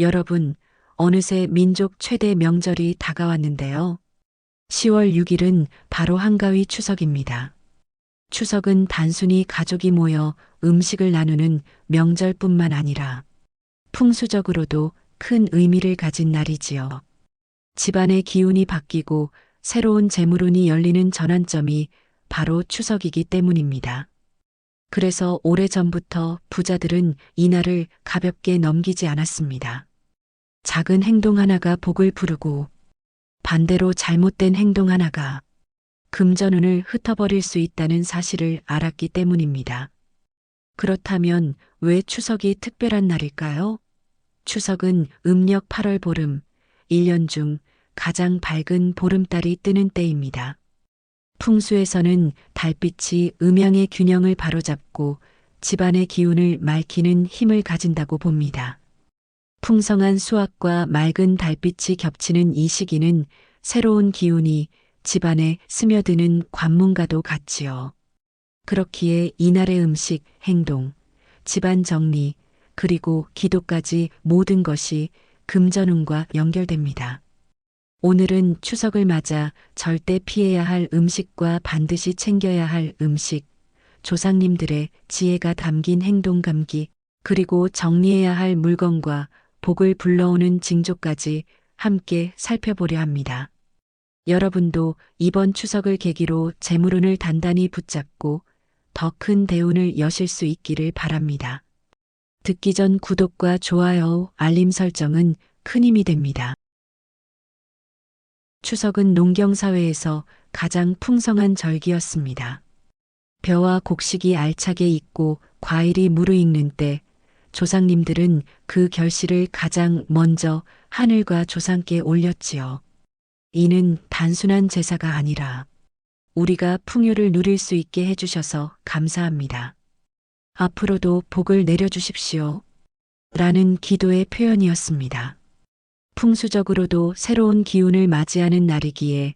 여러분, 어느새 민족 최대 명절이 다가왔는데요. 10월 6일은 바로 한가위 추석입니다. 추석은 단순히 가족이 모여 음식을 나누는 명절뿐만 아니라 풍수적으로도 큰 의미를 가진 날이지요. 집안의 기운이 바뀌고 새로운 재물운이 열리는 전환점이 바로 추석이기 때문입니다. 그래서 오래전부터 부자들은 이날을 가볍게 넘기지 않았습니다. 작은 행동 하나가 복을 부르고 반대로 잘못된 행동 하나가 금전운을 흩어버릴 수 있다는 사실을 알았기 때문입니다. 그렇다면 왜 추석이 특별한 날일까요? 추석은 음력 8월 보름, 1년 중 가장 밝은 보름달이 뜨는 때입니다. 풍수에서는 달빛이 음양의 균형을 바로잡고 집안의 기운을 맑히는 힘을 가진다고 봅니다. 풍성한 수확과 맑은 달빛이 겹치는 이 시기는 새로운 기운이 집안에 스며드는 관문과도 같지요. 그렇기에 이날의 음식, 행동, 집안 정리, 그리고 기도까지 모든 것이 금전운과 연결됩니다. 오늘은 추석을 맞아 절대 피해야 할 음식과 반드시 챙겨야 할 음식, 조상님들의 지혜가 담긴 행동 감기, 그리고 정리해야 할 물건과 복을 불러오는 징조까지 함께 살펴보려 합니다. 여러분도 이번 추석을 계기로 재물운을 단단히 붙잡고 더 큰 대운을 여실 수 있기를 바랍니다. 듣기 전 구독과 좋아요, 알림 설정은 큰 힘이 됩니다. 추석은 농경사회에서 가장 풍성한 절기였습니다. 벼와 곡식이 알차게 익고 과일이 무르익는 때 조상님들은 그 결실을 가장 먼저 하늘과 조상께 올렸지요. 이는 단순한 제사가 아니라 우리가 풍요를 누릴 수 있게 해주셔서 감사합니다. 앞으로도 복을 내려주십시오. 라는 기도의 표현이었습니다. 풍수적으로도 새로운 기운을 맞이하는 날이기에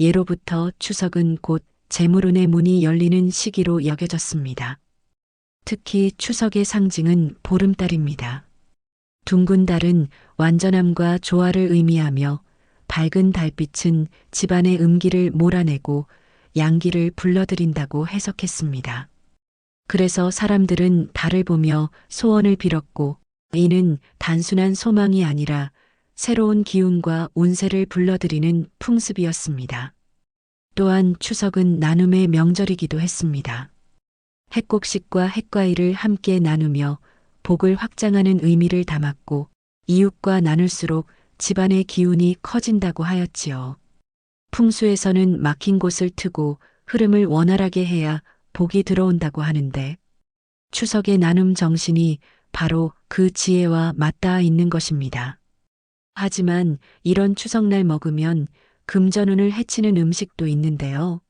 예로부터 추석은 곧 재물운의 문이 열리는 시기로 여겨졌습니다. 특히 추석의 상징은 보름달입니다. 둥근 달은 완전함과 조화를 의미하며 밝은 달빛은 집안의 음기를 몰아내고 양기를 불러들인다고 해석했습니다. 그래서 사람들은 달을 보며 소원을 빌었고 이는 단순한 소망이 아니라 새로운 기운과 운세를 불러들이는 풍습이었습니다. 또한 추석은 나눔의 명절이기도 했습니다. 핵곡식과 핵과일을 함께 나누며 복을 확장하는 의미를 담았고 이웃과 나눌수록 집안의 기운이 커진다고 하였지요. 풍수에서는 막힌 곳을 트고 흐름을 원활하게 해야 복이 들어온다고 하는데 추석의 나눔 정신이 바로 그 지혜와 맞닿아 있는 것입니다. 하지만 이런 추석날 먹으면 금전운을 해치는 음식도 있는데요.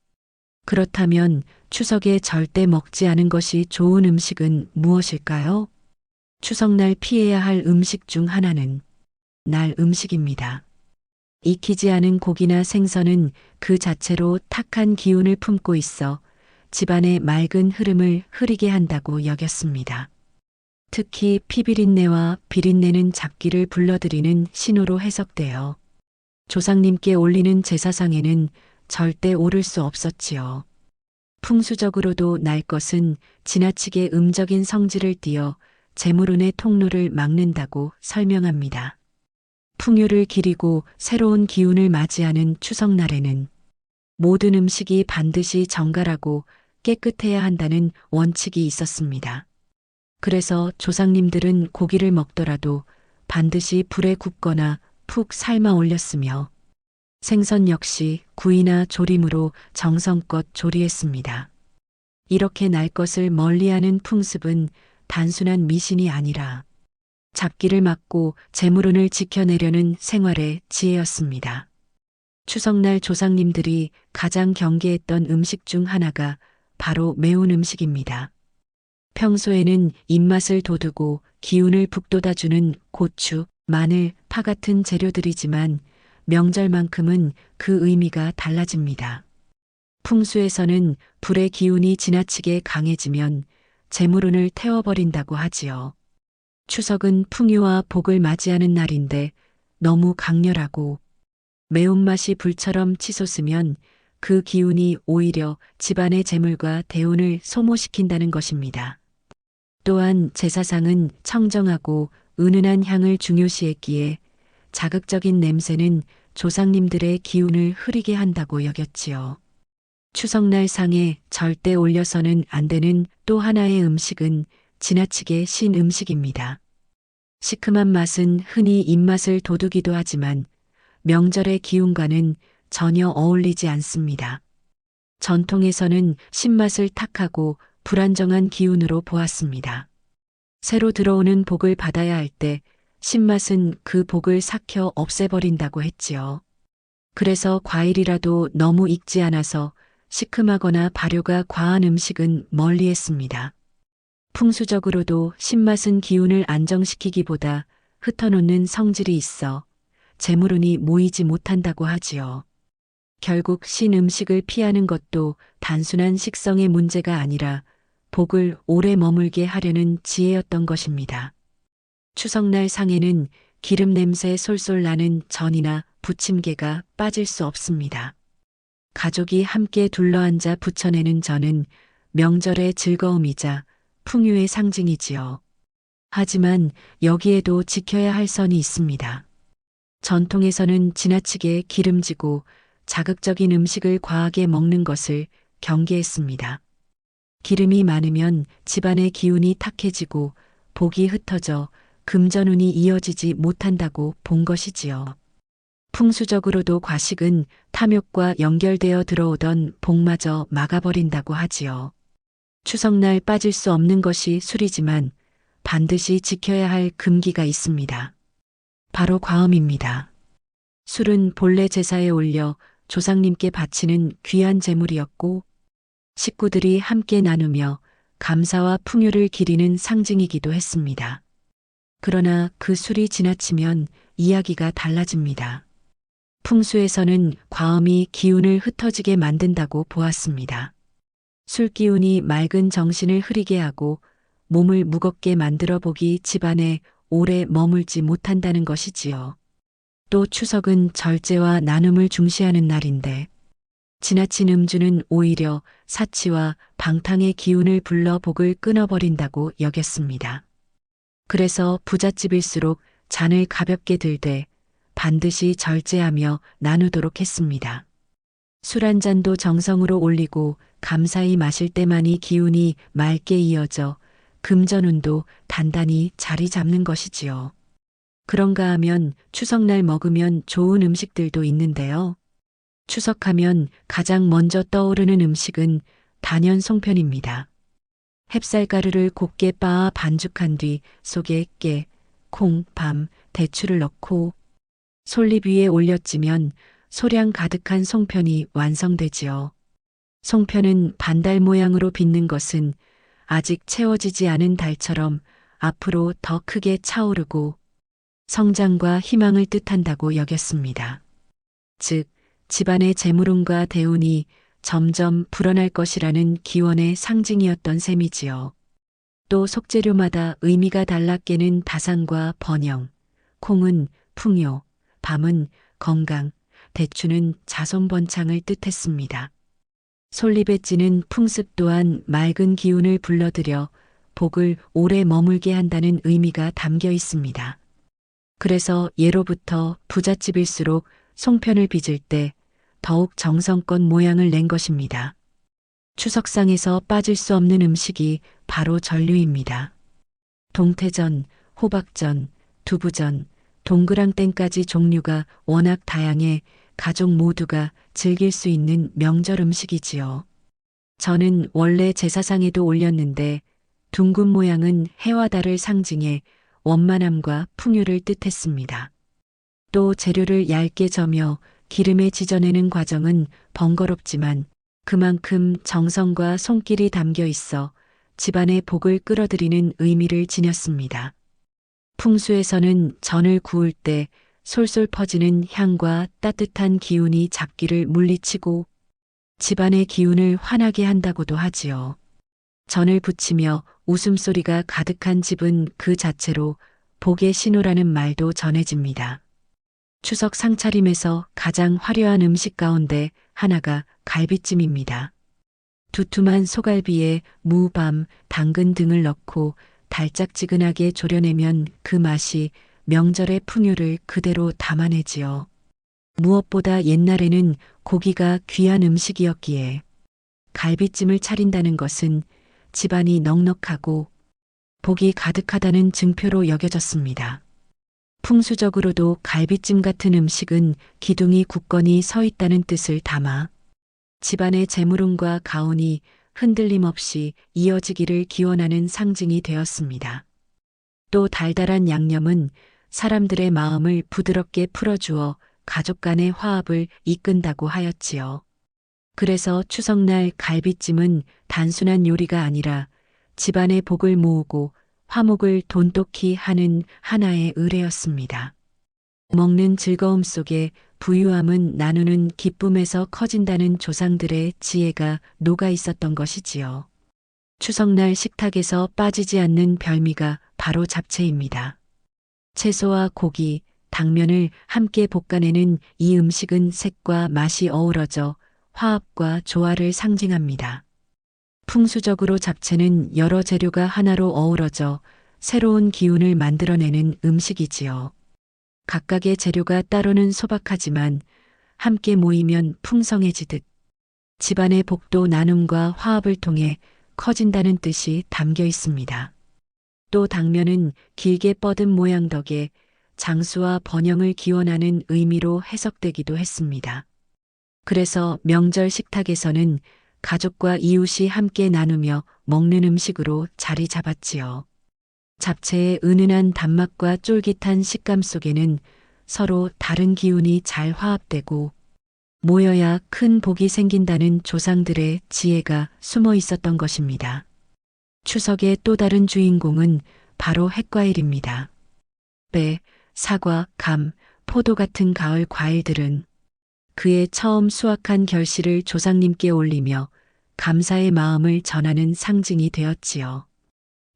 그렇다면 추석에 절대 먹지 않은 것이 좋은 음식은 무엇일까요? 추석날 피해야 할 음식 중 하나는 날 음식입니다. 익히지 않은 고기나 생선은 그 자체로 탁한 기운을 품고 있어 집안의 맑은 흐름을 흐리게 한다고 여겼습니다. 특히 피비린내와 비린내는 잡기를 불러들이는 신호로 해석되어 조상님께 올리는 제사상에는 절대 오를 수 없었지요. 풍수적으로도 날 것은 지나치게 음적인 성질을 띠어 재물운의 통로를 막는다고 설명합니다. 풍요를 기리고 새로운 기운을 맞이하는 추석날에는 모든 음식이 반드시 정갈하고 깨끗해야 한다는 원칙이 있었습니다. 그래서 조상님들은 고기를 먹더라도 반드시 불에 굽거나 푹 삶아 올렸으며 생선 역시 구이나 조림으로 정성껏 조리했습니다. 이렇게 날 것을 멀리하는 풍습은 단순한 미신이 아니라 잡기를 막고 재물운을 지켜내려는 생활의 지혜였습니다. 추석날 조상님들이 가장 경계했던 음식 중 하나가 바로 매운 음식입니다. 평소에는 입맛을 돋우고 기운을 북돋아주는 고추, 마늘, 파 같은 재료들이지만 명절만큼은 그 의미가 달라집니다. 풍수에서는 불의 기운이 지나치게 강해지면 재물운을 태워버린다고 하지요. 추석은 풍요와 복을 맞이하는 날인데 너무 강렬하고 매운맛이 불처럼 치솟으면 그 기운이 오히려 집안의 재물과 대운을 소모시킨다는 것입니다. 또한 제사상은 청정하고 은은한 향을 중요시했기에 자극적인 냄새는 조상님들의 기운을 흐리게 한다고 여겼지요. 추석날 상에 절대 올려서는 안 되는 또 하나의 음식은 지나치게 신 음식입니다. 시큼한 맛은 흔히 입맛을 돋우기도 하지만 명절의 기운과는 전혀 어울리지 않습니다. 전통에서는 신맛을 탁하고 불안정한 기운으로 보았습니다. 새로 들어오는 복을 받아야 할 때 신맛은 그 복을 삭혀 없애버린다고 했지요. 그래서 과일이라도 너무 익지 않아서 시큼하거나 발효가 과한 음식은 멀리 했습니다. 풍수적으로도 신맛은 기운을 안정시키기보다 흩어놓는 성질이 있어 재물운이 모이지 못한다고 하지요. 결국 신 음식을 피하는 것도 단순한 식성의 문제가 아니라 복을 오래 머물게 하려는 지혜였던 것입니다. 추석날 상에는 기름 냄새 솔솔 나는 전이나 부침개가 빠질 수 없습니다. 가족이 함께 둘러앉아 부쳐내는 전은 명절의 즐거움이자 풍요의 상징이지요. 하지만 여기에도 지켜야 할 선이 있습니다. 전통에서는 지나치게 기름지고 자극적인 음식을 과하게 먹는 것을 경계했습니다. 기름이 많으면 집안의 기운이 탁해지고 복이 흩어져 금전운이 이어지지 못한다고 본 것이지요. 풍수적으로도 과식은 탐욕과 연결되어 들어오던 복마저 막아버린다고 하지요. 추석날 빠질 수 없는 것이 술이지만 반드시 지켜야 할 금기가 있습니다. 바로 과음입니다. 술은 본래 제사에 올려 조상님께 바치는 귀한 제물이었고 식구들이 함께 나누며 감사와 풍요를 기리는 상징이기도 했습니다. 그러나 그 술이 지나치면 이야기가 달라집니다. 풍수에서는 과음이 기운을 흩어지게 만든다고 보았습니다. 술 기운이 맑은 정신을 흐리게 하고 몸을 무겁게 만들어 보기 집안에 오래 머물지 못한다는 것이지요. 또 추석은 절제와 나눔을 중시하는 날인데 지나친 음주는 오히려 사치와 방탕의 기운을 불러 복을 끊어버린다고 여겼습니다. 그래서 부잣집일수록 잔을 가볍게 들되 반드시 절제하며 나누도록 했습니다. 술 한 잔도 정성으로 올리고 감사히 마실 때만이 기운이 맑게 이어져 금전운도 단단히 자리 잡는 것이지요. 그런가 하면 추석날 먹으면 좋은 음식들도 있는데요. 추석하면 가장 먼저 떠오르는 음식은 단연 송편입니다. 햅쌀가루를 곱게 빻아 반죽한 뒤 속에 깨, 콩, 밤, 대추를 넣고 솔잎 위에 올려찌면 소량 가득한 송편이 완성되지요. 송편은 반달 모양으로 빚는 것은 아직 채워지지 않은 달처럼 앞으로 더 크게 차오르고 성장과 희망을 뜻한다고 여겼습니다. 즉, 집안의 재물운과 대운이 점점 불어날 것이라는 기원의 상징이었던 셈이지요. 또 속재료마다 의미가 달라 깨는 다산과 번영, 콩은 풍요, 밤은 건강, 대추는 자손번창을 뜻했습니다. 솔잎에 찌는 풍습 또한 맑은 기운을 불러들여 복을 오래 머물게 한다는 의미가 담겨 있습니다. 그래서 예로부터 부잣집일수록 송편을 빚을 때 더욱 정성껏 모양을 낸 것입니다. 추석상에서 빠질 수 없는 음식이 바로 전류입니다. 동태전, 호박전, 두부전, 동그랑땡까지 종류가 워낙 다양해 가족 모두가 즐길 수 있는 명절 음식이지요. 저는 원래 제사상에도 올렸는데 둥근 모양은 해와 달을 상징해 원만함과 풍요를 뜻했습니다. 또 재료를 얇게 저며 기름에 지져내는 과정은 번거롭지만 그만큼 정성과 손길이 담겨 있어 집안의 복을 끌어들이는 의미를 지녔습니다. 풍수에서는 전을 구울 때 솔솔 퍼지는 향과 따뜻한 기운이 잡기를 물리치고 집안의 기운을 환하게 한다고도 하지요. 전을 부치며 웃음소리가 가득한 집은 그 자체로 복의 신호라는 말도 전해집니다. 추석 상차림에서 가장 화려한 음식 가운데 하나가 갈비찜입니다. 두툼한 소갈비에 무, 밤, 당근 등을 넣고 달짝지근하게 졸여내면 그 맛이 명절의 풍요를 그대로 담아내지요. 무엇보다 옛날에는 고기가 귀한 음식이었기에 갈비찜을 차린다는 것은 집안이 넉넉하고 복이 가득하다는 증표로 여겨졌습니다. 풍수적으로도 갈비찜 같은 음식은 기둥이 굳건히 서 있다는 뜻을 담아 집안의 재물운과 가온이 흔들림 없이 이어지기를 기원하는 상징이 되었습니다. 또 달달한 양념은 사람들의 마음을 부드럽게 풀어주어 가족 간의 화합을 이끈다고 하였지요. 그래서 추석날 갈비찜은 단순한 요리가 아니라 집안의 복을 모으고 화목을 돈독히 하는 하나의 의뢰였습니다. 먹는 즐거움 속에 부유함은 나누는 기쁨에서 커진다는 조상들의 지혜가 녹아 있었던 것이지요. 추석날 식탁에서 빠지지 않는 별미가 바로 잡채입니다. 채소와 고기, 당면을 함께 볶아내는 이 음식은 색과 맛이 어우러져 화합과 조화를 상징합니다. 풍수적으로 잡채는 여러 재료가 하나로 어우러져 새로운 기운을 만들어내는 음식이지요. 각각의 재료가 따로는 소박하지만 함께 모이면 풍성해지듯 집안의 복도 나눔과 화합을 통해 커진다는 뜻이 담겨 있습니다. 또 당면은 길게 뻗은 모양 덕에 장수와 번영을 기원하는 의미로 해석되기도 했습니다. 그래서 명절 식탁에서는 가족과 이웃이 함께 나누며 먹는 음식으로 자리 잡았지요. 잡채의 은은한 단맛과 쫄깃한 식감 속에는 서로 다른 기운이 잘 화합되고 모여야 큰 복이 생긴다는 조상들의 지혜가 숨어 있었던 것입니다. 추석의 또 다른 주인공은 바로 핵과일입니다. 배, 사과, 감, 포도 같은 가을 과일들은 그의 처음 수확한 결실을 조상님께 올리며 감사의 마음을 전하는 상징이 되었지요.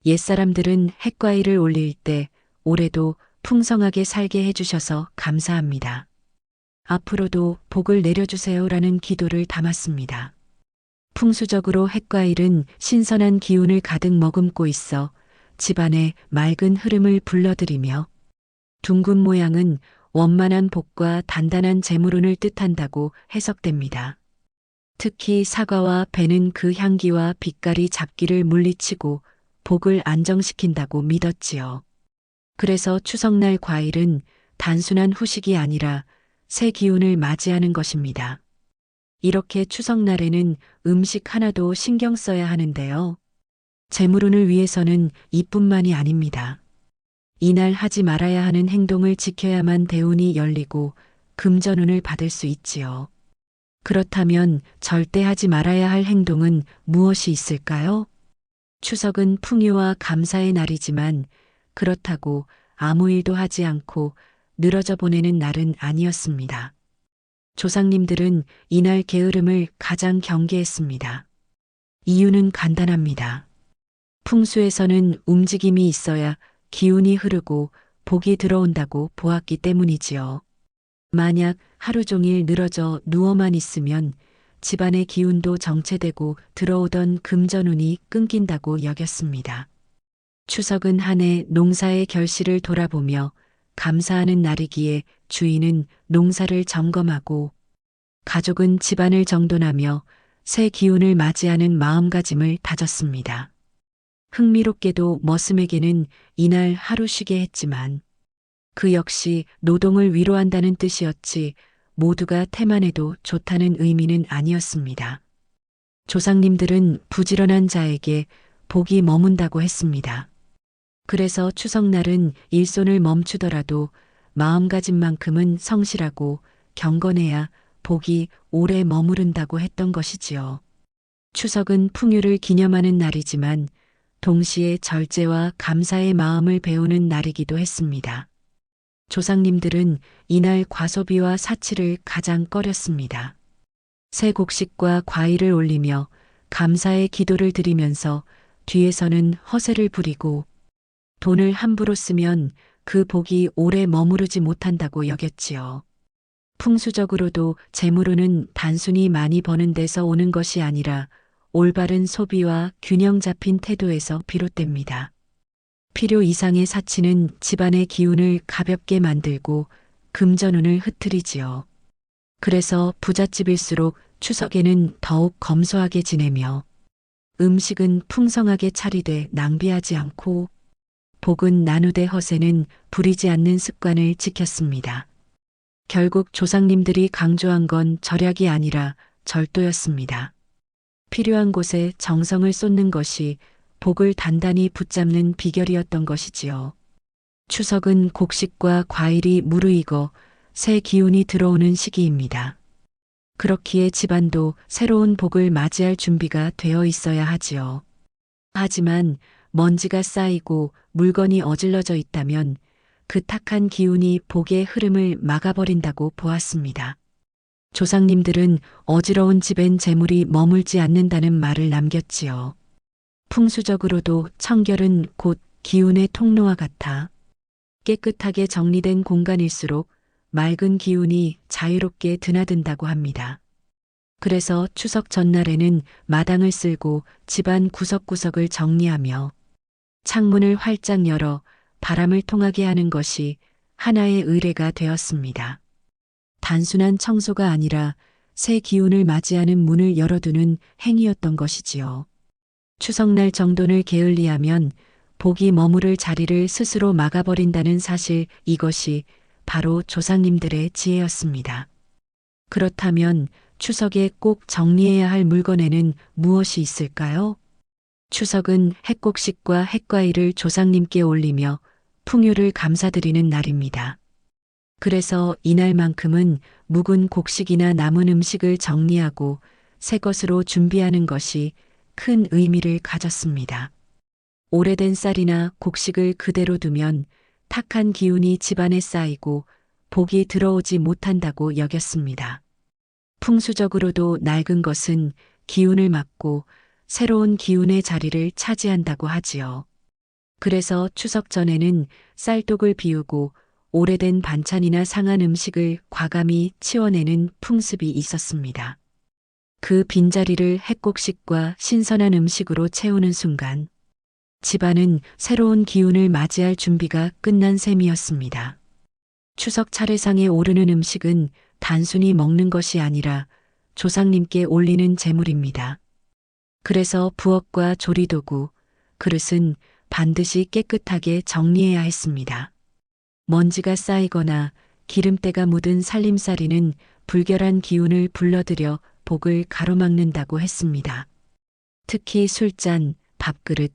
옛사람들은 핵과일을 올릴 때 올해도 풍성하게 살게 해주셔서 감사합니다. 앞으로도 복을 내려주세요라는 기도를 담았습니다. 풍수적으로 핵과일은 신선한 기운을 가득 머금고 있어 집안의 맑은 흐름을 불러들이며 둥근 모양은 원만한 복과 단단한 재물운을 뜻한다고 해석됩니다. 특히 사과와 배는 그 향기와 빛깔이 잡기를 물리치고 복을 안정시킨다고 믿었지요. 그래서 추석날 과일은 단순한 후식이 아니라 새 기운을 맞이하는 것입니다. 이렇게 추석날에는 음식 하나도 신경 써야 하는데요. 재물운을 위해서는 이뿐만이 아닙니다. 이날 하지 말아야 하는 행동을 지켜야만 대운이 열리고 금전운을 받을 수 있지요. 그렇다면 절대 하지 말아야 할 행동은 무엇이 있을까요? 추석은 풍요와 감사의 날이지만 그렇다고 아무 일도 하지 않고 늘어져 보내는 날은 아니었습니다. 조상님들은 이날 게으름을 가장 경계했습니다. 이유는 간단합니다. 풍수에서는 움직임이 있어야 기운이 흐르고 복이 들어온다고 보았기 때문이지요. 만약 하루 종일 늘어져 누워만 있으면 집안의 기운도 정체되고 들어오던 금전운이 끊긴다고 여겼습니다. 추석은 한 해 농사의 결실을 돌아보며 감사하는 날이기에 주인은 농사를 점검하고 가족은 집안을 정돈하며 새 기운을 맞이하는 마음가짐을 다졌습니다. 흥미롭게도 머슴에게는 이날 하루 쉬게 했지만 그 역시 노동을 위로한다는 뜻이었지 모두가 태만해도 좋다는 의미는 아니었습니다. 조상님들은 부지런한 자에게 복이 머문다고 했습니다. 그래서 추석날은 일손을 멈추더라도 마음가짐만큼은 성실하고 경건해야 복이 오래 머무른다고 했던 것이지요. 추석은 풍요를 기념하는 날이지만 동시에 절제와 감사의 마음을 배우는 날이기도 했습니다. 조상님들은 이날 과소비와 사치를 가장 꺼렸습니다. 새 곡식과 과일을 올리며 감사의 기도를 드리면서 뒤에서는 허세를 부리고 돈을 함부로 쓰면 그 복이 오래 머무르지 못한다고 여겼지요. 풍수적으로도 재물운은 단순히 많이 버는 데서 오는 것이 아니라 올바른 소비와 균형 잡힌 태도에서 비롯됩니다. 필요 이상의 사치는 집안의 기운을 가볍게 만들고 금전운을 흐트리지요. 그래서 부잣집일수록 추석에는 더욱 검소하게 지내며 음식은 풍성하게 차리되 낭비하지 않고 복은 나누되 허세는 부리지 않는 습관을 지켰습니다. 결국 조상님들이 강조한 건 절약이 아니라 절도였습니다. 필요한 곳에 정성을 쏟는 것이 복을 단단히 붙잡는 비결이었던 것이지요. 추석은 곡식과 과일이 무르익어 새 기운이 들어오는 시기입니다. 그렇기에 집안도 새로운 복을 맞이할 준비가 되어 있어야 하지요. 하지만 먼지가 쌓이고 물건이 어질러져 있다면 그 탁한 기운이 복의 흐름을 막아버린다고 보았습니다. 조상님들은 어지러운 집엔 재물이 머물지 않는다는 말을 남겼지요. 풍수적으로도 청결은 곧 기운의 통로와 같아 깨끗하게 정리된 공간일수록 맑은 기운이 자유롭게 드나든다고 합니다. 그래서 추석 전날에는 마당을 쓸고 집안 구석구석을 정리하며 창문을 활짝 열어 바람을 통하게 하는 것이 하나의 의례가 되었습니다. 단순한 청소가 아니라 새 기운을 맞이하는 문을 열어두는 행위였던 것이지요. 추석날 정돈을 게을리하면 복이 머무를 자리를 스스로 막아버린다는 사실 이것이 바로 조상님들의 지혜였습니다. 그렇다면 추석에 꼭 정리해야 할 물건에는 무엇이 있을까요? 추석은 핵곡식과 핵과일을 조상님께 올리며 풍요를 감사드리는 날입니다. 그래서 이날만큼은 묵은 곡식이나 남은 음식을 정리하고 새 것으로 준비하는 것이 큰 의미를 가졌습니다. 오래된 쌀이나 곡식을 그대로 두면 탁한 기운이 집안에 쌓이고 복이 들어오지 못한다고 여겼습니다. 풍수적으로도 낡은 것은 기운을 막고 새로운 기운의 자리를 차지한다고 하지요. 그래서 추석 전에는 쌀독을 비우고 오래된 반찬이나 상한 음식을 과감히 치워내는 풍습이 있었습니다. 그 빈자리를 핵곡식과 신선한 음식으로 채우는 순간 집안은 새로운 기운을 맞이할 준비가 끝난 셈이었습니다. 추석 차례상에 오르는 음식은 단순히 먹는 것이 아니라 조상님께 올리는 제물입니다. 그래서 부엌과 조리도구, 그릇은 반드시 깨끗하게 정리해야 했습니다. 먼지가 쌓이거나 기름때가 묻은 살림살이는 불결한 기운을 불러들여 복을 가로막는다고 했습니다. 특히 술잔, 밥그릇,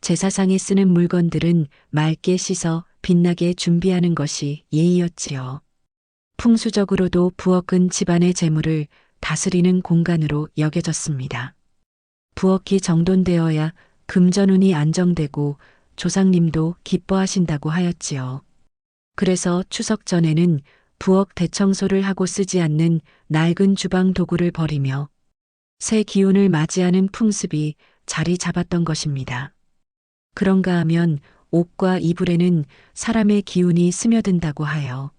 제사상에 쓰는 물건들은 맑게 씻어 빛나게 준비하는 것이 예의였지요. 풍수적으로도 부엌은 집안의 재물을 다스리는 공간으로 여겨졌습니다. 부엌이 정돈되어야 금전운이 안정되고 조상님도 기뻐하신다고 하였지요. 그래서 추석 전에는 부엌 대청소를 하고 쓰지 않는 낡은 주방 도구를 버리며 새 기운을 맞이하는 풍습이 자리 잡았던 것입니다. 그런가 하면 옷과 이불에는 사람의 기운이 스며든다고 하여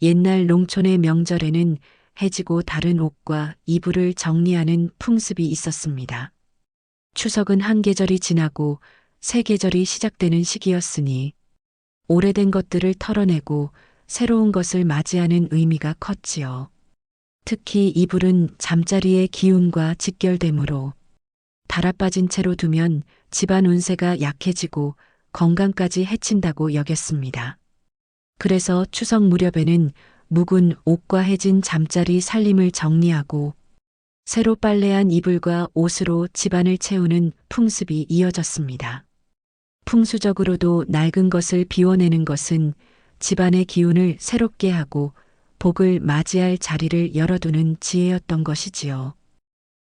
옛날 농촌의 명절에는 해지고 다른 옷과 이불을 정리하는 풍습이 있었습니다. 추석은 한 계절이 지나고 새 계절이 시작되는 시기였으니 오래된 것들을 털어내고 새로운 것을 맞이하는 의미가 컸지요. 특히 이불은 잠자리의 기운과 직결되므로 달아빠진 채로 두면 집안 운세가 약해지고 건강까지 해친다고 여겼습니다. 그래서 추석 무렵에는 묵은 옷과 해진 잠자리 살림을 정리하고 새로 빨래한 이불과 옷으로 집안을 채우는 풍습이 이어졌습니다. 풍수적으로도 낡은 것을 비워내는 것은 집안의 기운을 새롭게 하고 복을 맞이할 자리를 열어두는 지혜였던 것이지요.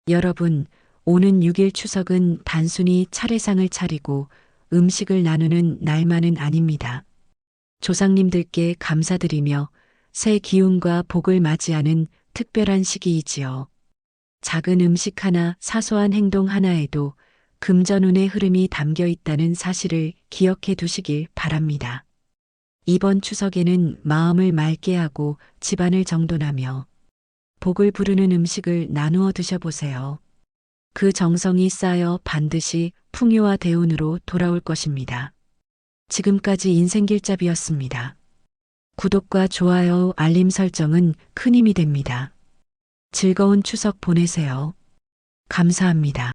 여러분, 오는 6일 추석은 단순히 차례상을 차리고 음식을 나누는 날만은 아닙니다. 조상님들께 감사드리며 새 기운과 복을 맞이하는 특별한 시기이지요. 작은 음식 하나, 사소한 행동 하나에도 금전운의 흐름이 담겨 있다는 사실을 기억해 두시길 바랍니다. 이번 추석에는 마음을 맑게 하고 집안을 정돈하며 복을 부르는 음식을 나누어 드셔보세요. 그 정성이 쌓여 반드시 풍요와 대운으로 돌아올 것입니다. 지금까지 인생길잡이였습니다. 구독과 좋아요, 알림 설정은 큰 힘이 됩니다. 즐거운 추석 보내세요. 감사합니다.